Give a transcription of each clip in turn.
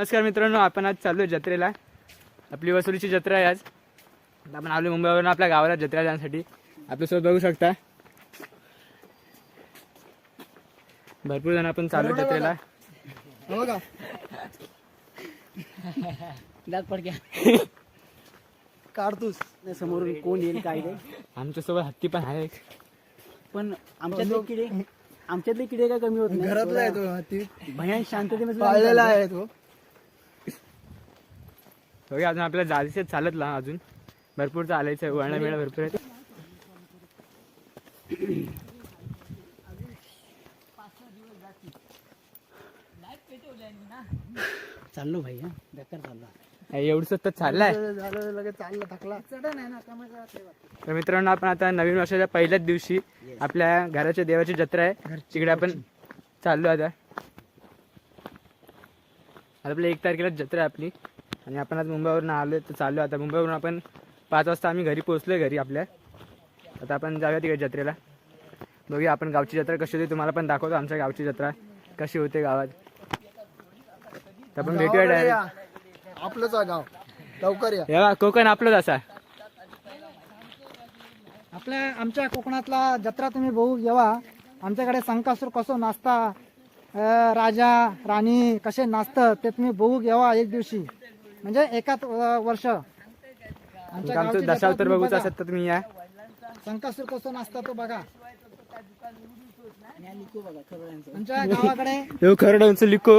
नमस्कार मित्रांनो आपण आज चाललो जत्रेला. आपली वसुलीची जत्रा आहे आज. आपण आलो मुंबईवरून आपल्या गावाला जत्रा जाण्यासाठी. आपल्यासोबत बघू शकता. भरपूर जण आपण चाललो जत्रेला. हो का दात पडक्या काढतोस. नाही समोरून कोण येईल काय नाही आमच्यासोबत हत्ती पण आहे. पण आमच्यातले किडे आमच्यातले किडे काय कमी होत नाही. घरातला आहे तो हाती भयान शांततेमध्ये पाळलेला आहे तो. बघा अजून आपल्याला जायचं चालत ला अजून. भरपूर चालायचं आहे वळणा मिळणं भरपूर आहे चाललो भाई हा. बेकार चाललो एवढंच तर चाललाय. तर मित्रांनो आपण आता नवीन वर्षाच्या पहिल्याच दिवशी आपल्या घराच्या देवाची जत्रा आहे. तिकडे आपण चाललो आता आता. आपल्या एक तारखेला जत्रा आहे आपली. आणि आपण आज मुंबईवरून आलो तर चाललो आता. मुंबईवरून आपण पाच वाजता आम्ही घरी पोहोचलोय घरी आपल्या. आता आपण जाऊया तिकडे जत्रेला. बघूया आपण गावची जत्रा कशी होती तुम्हाला पण दाखवतो आमच्या गावची जत्रा कशी होते गावात. तर आपण भेटूया डायरेक्ट आपलंच गाव. लवकर या. कोकण आपलंच असा. आपल्या आमच्या कोकणातला जत्रा तुम्ही बघू येवा. आमच्याकडे संकासूर कसं नाचता राजा राणी कसे नाचतं ते तुम्ही बघू येवा एक दिवशी. म्हणजे एकाच वर्ष. आमच्या आमचं गावची जत्रा दशावतार तुम्ही बघूचं बघा. असेल तर तुम्ही या. संकासूर कसं नाचता तो बघा. आमच्या गावाकडे खरं लिको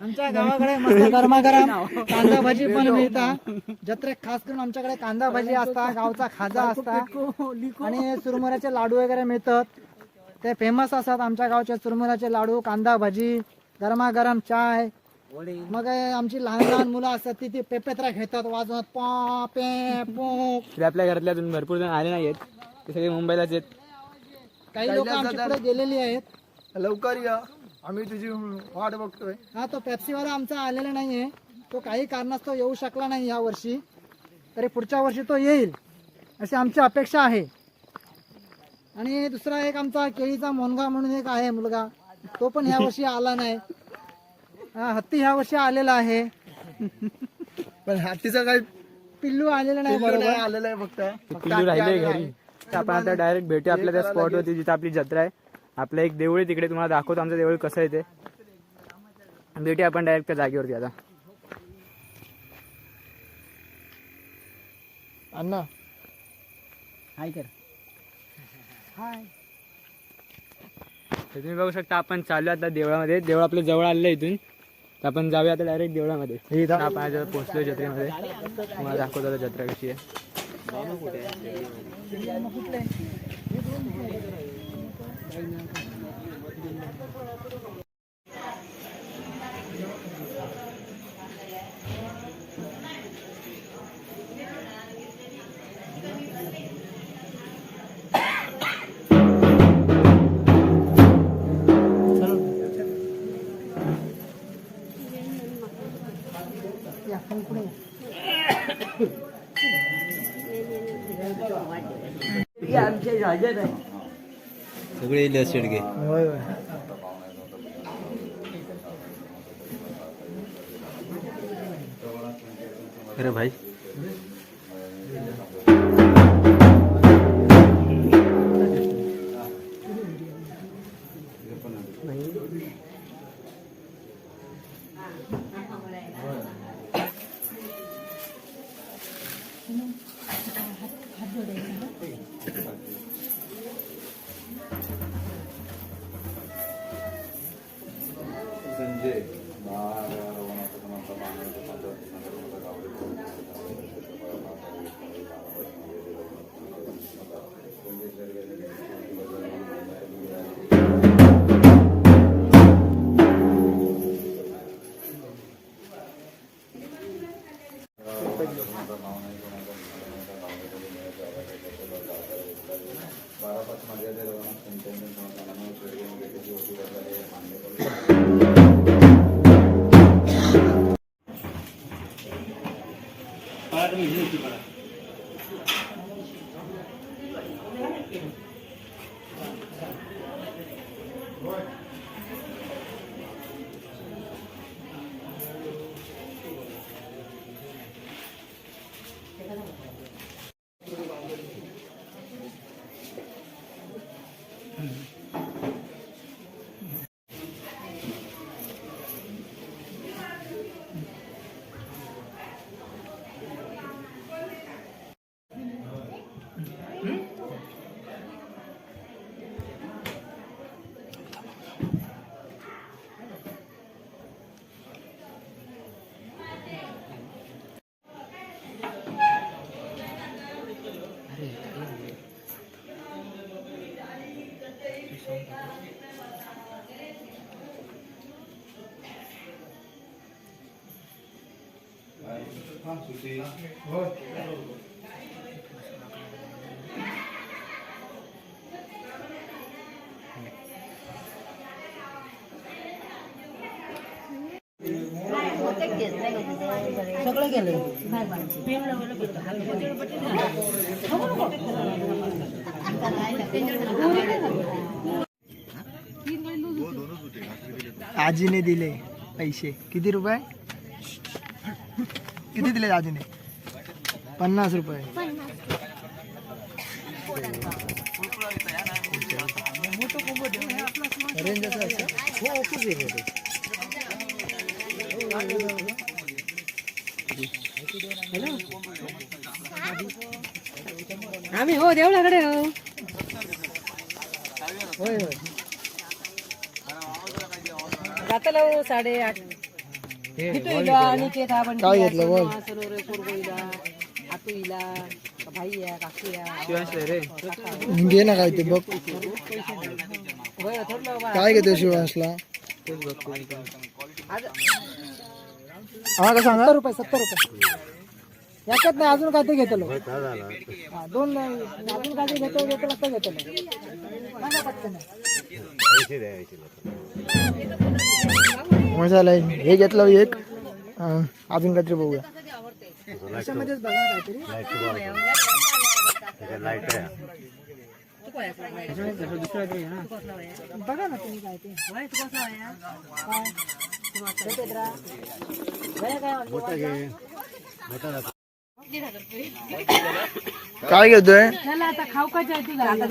आमच्या गावाकडे मस्त गरमागरम कांदा भाजी पण मिळतात जत्रेत खास करून आमच्याकडे कांदा भाजी असता गावचा खाजा असता. आणि चुरमुऱ्याचे लाडू वगैरे मिळतात. ते फेमस असतात आमच्या गावचे चुरमुऱ्याचे लाडू कांदा भाजी गरमागरम चाय मग आमची लहान लहान मुलं असतात ती ती पेपेत्रा घेतात वाजवत पॉ पे पो. तरी आपल्या घरातले अजून भरपूर जण आले नाहीयेत. ते सगळे मुंबईलाच आहेत. काही लोक आमच्या पुढे गेलेली आहेत. लवकर या. आम्ही तुझी वाट बघतोय. हा तो पेप्सीवाला आमचा आलेला नाहीये. तो काही कारणास्तव येऊ शकला नाही या वर्षी. तरी पुढच्या वर्षी तो येईल अशी आमची अपेक्षा आहे. आणि दुसरा एक आमचा केळीचा मोनगा म्हणून एक आहे मुलगा. तो पण ह्या वर्षी आला नाही. हा, हत्ती ह्या वर्षी आलेला आहे. पण हातीचा काही पिल्लू आलेला नाही बरोबर. आलेलं आहे फक्त. पिल्लू राहिले घरी. तर आपण आता डायरेक्ट भेटू आपल्या त्या स्पॉट वरती जिथे आपली जत्रा आहे. आपलं एक देऊळ आहे तिकडे तुम्हाला दाखवतो आमचं देऊळ कसं आहे ते. भेटू आपण डायरेक्ट त्या जागेवरती आता. अण्णा. हाय कर. हाय. तर तुम्ही बघू शकता आपण चालू आता देवळामध्ये. देवळ आपल्या जवळ आलेलं आहे इथून. आपण जाऊया आता डायरेक्ट देवळामध्ये. आपण आता पोहोचलो जत्रेमध्ये. तुम्हाला दाखवतो आता जत्रा कशी आहे. सगळे इले शेडगे होय होय. अरे भाई. வைக்கணும் सगळं केलं आजीने दिले पैसे. किती रुपये? किती दिले आजीने? पन्नास रुपये. रेंज असं हो खूप आम्ही हो देवळाकडे हो. होय होय. जातलो साडे आठ काय घेतलं बोल घे ना काय ते बघ. काय घेतो शिवांशला. हा का सांगा? रुपये सत्तर रुपये. याच्यात नाही अजून काय ते घेतलो दोन नाही. अजून काय ते घेतो घेतो असं घेतलो मग झालंय हे घेतलं एक. अजून काहीतरी बघूया. त्याच्यामध्येच बघा काहीतरी. त्याच्यात दुसरं काहीतरी आहे ना बघा ना तुम्ही काय ते काय घेतोय? चला आता खाऊकाच्या आहे तुझा आता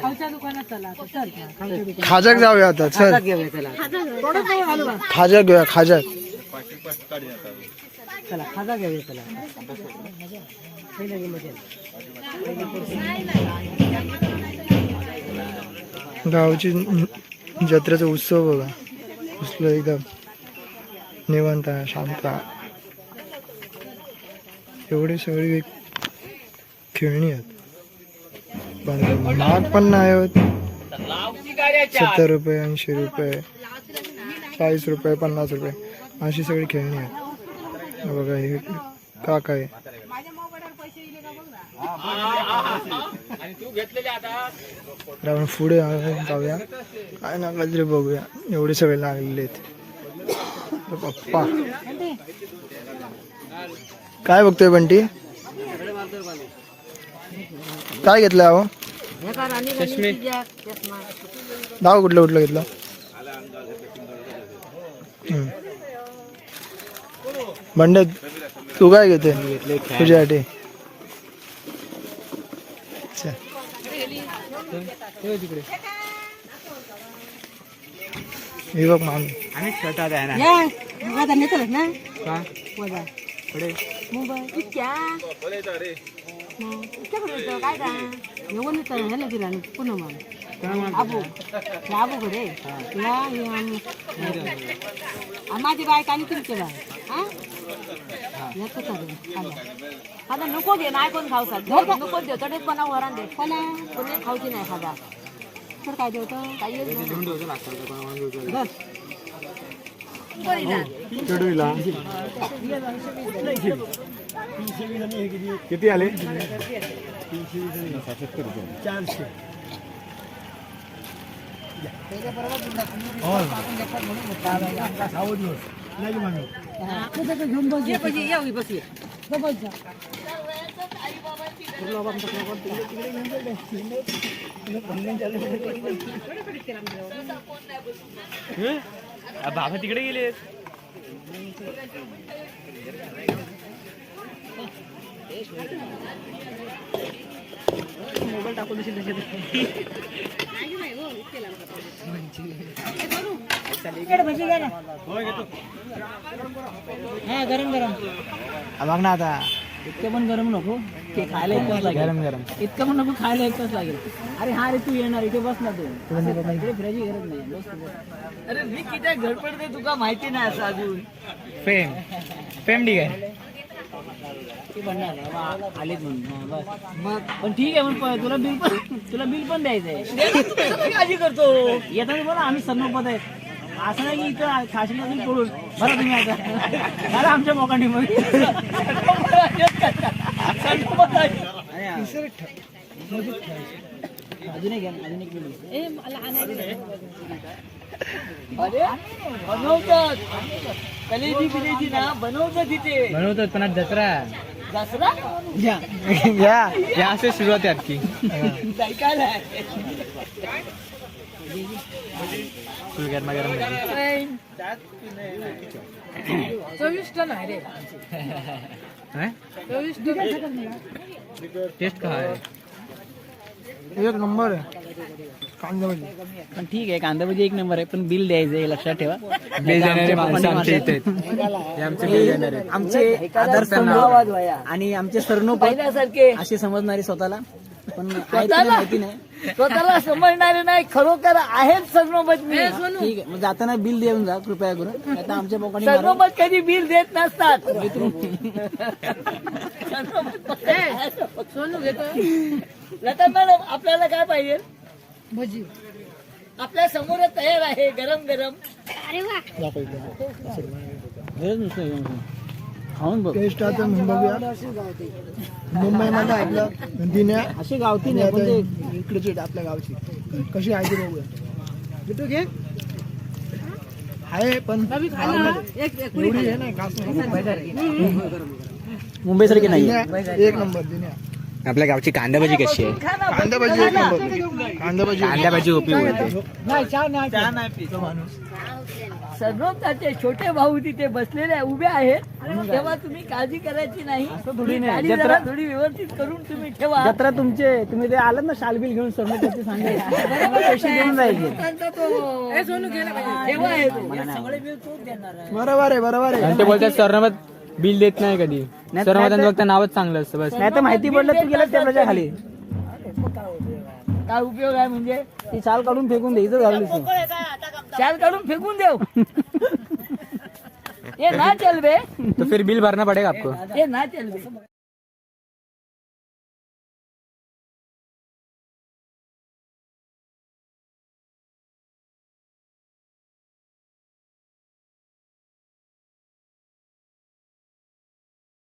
खाऊच्या दुकानात चला. आता चल. खाजाक जाऊया आता चल. घेऊया चला. खाजा घेऊया खाजा चला खाजा घेऊया चला. गावची जत्रेचा उत्सव बघा. कसलं एकदम. निवांत आहे, शांत. आहे. एवढी सगळी खेळणी आहेत. पण महाग पण नाही होत. सत्तर रुपये ऐंशी रुपये चाळीस रुपये पन्नास रुपये अशी सगळी खेळणी आहेत. बघा हे का काय आपण पुढे जाऊया. काय ना काहीतरी बघूया. एवढे सगळे लागलेले आहेत. पप्पा. काय बघतोय बंटी? काय घेतलं अहो? चष्मे. दाव कुठलं कुठलं घेतलं? हम्म. बंडे तू काय घेते तुझ्यासाठी? अच्छा. तिकडे हे बघ मामी. आणि आहे ना? नेतलच ना? पुढे. इतक्या. कुठे होतं? काय का एवढं तर ह्याला दिला ना पुन्हा म्हणतो? आबू हे आबू कडे तुला हे आम- आ, माझी बायक आणि तुमची बाय हा चालेल. आता नको घे नाही कोण खाऊ खात नको देऊ तडेच कोणा वरण दे कोणा कोणी खाऊची नाही खाजा तर काय देवतो काय येत नाही. किती आले? घेऊन बस हं? बाबा तिकडे गेले मोबाईल टाकून देशील हा गरम गरम. बघ ना आता. इतकं पण गरम नको. ते खायला एकच लागेल. गरम गरम. इतकं पण नको खायला एकच लागेल. अरे हा रे तू येणार इथे बस ना तू. इकडे फिरायची गरज नाही. तू. अरे मी किती घडपडते तुका माहिती नाही असं अजून. फेम फेम ठीक आहे ते म्हणणार बाबा, आलेत म्हणून. हा, बस. मग पण ठीक आहे पण प- तुला बिल पण तुला बिल पण द्यायचंय तू कशाला काळजी करतो? येतात बोला आम्ही सन्मपद आहेत असं नाही की इथं खाशी नसून पडून बरं तुम्ही आता. मला आमच्या मोकांडी मग अजून एक घ्या ना, अजून एक. अरे बनवतात. कलेजी बिलेजी ना बनवतात तिथे बनवतात पण आज जत्रा दसरा या या असे सुरुवात आहे की गरमा गरम रे हैं? टेस्ट का है एक नंबर भजी पण ठीक आहे कांदा भजी एक नंबर आहे पण बिल द्यायचं हे लक्षात ठेवा. बिल देणारे आमच्या माणसं बापांनी आमच्या मारले. इथे आहेत. हे आमचे बिल देणारे आहेत. आमचे आदर्श आणि आमचे सरनो पहिल्यासारखे. असे समजणारे स्वतःला. पण आहेत की नाही माहिती नाही. स्वतःला समजणारे नाही खरोखर आहेत सरनोबत ठीक आहे मग जाताना बिल देऊन जा कृपया करून. आता आमच्या पोकाणी सरनोबत कधी बिल देत नसतात. सोनू घेतो लता मॅडम आपल्याला काय पाहिजे? भजी. आपल्यासमोर तयार आहे गरम गरम. खाऊन बघ. टेस्ट आता बघूया मुंबईमध्ये आपलं दिन्या अशी गावठी नाही पण ते इकडची आपल्या गावची. कशी आहे ती बघूया. भेटू घे. आहे पण एवढी आहे नाही. मुंबई सारखी नाही. एक नंबर दिन्या. आपल्या गावची कांदा भजी कशी आहे? कांदा. भाजी एक नंबर कांदा भाजी कांदा भजी उपयोग होते नाही नाही तो छोटे भाऊ तिथे बसलेले उभे आहेत. तेव्हा तुम्ही काळजी करायची नाही. थोडी जरा थोडी व्यवस्थित करून तुम्ही ठेवा. जत्रा तुमचे तुम्ही ते आलात ना शालबिल घेऊन सर्व पैसे देऊन जायचे ए सोनू घे ना भजी तेव्हा आहे तो. सगळे बिल तोच देणार आहे. बरोबर आहे बरोबर आहे. आणि ते बोलतात सरनामत बिल देत नाही कधी. सरनामत फक्त नावच चांगलं असतं बस. नाही तर माहिती पडलं तू गेला त्या खाली. काय उपयोग आहे म्हणजे? ती चाल काढून फेकून दे इथं घाललीस तू. चाल काढून फेकून देव ये ना चल बे. तो फिर बिल भरना पड़ेगा आपको. ये ना चल बे.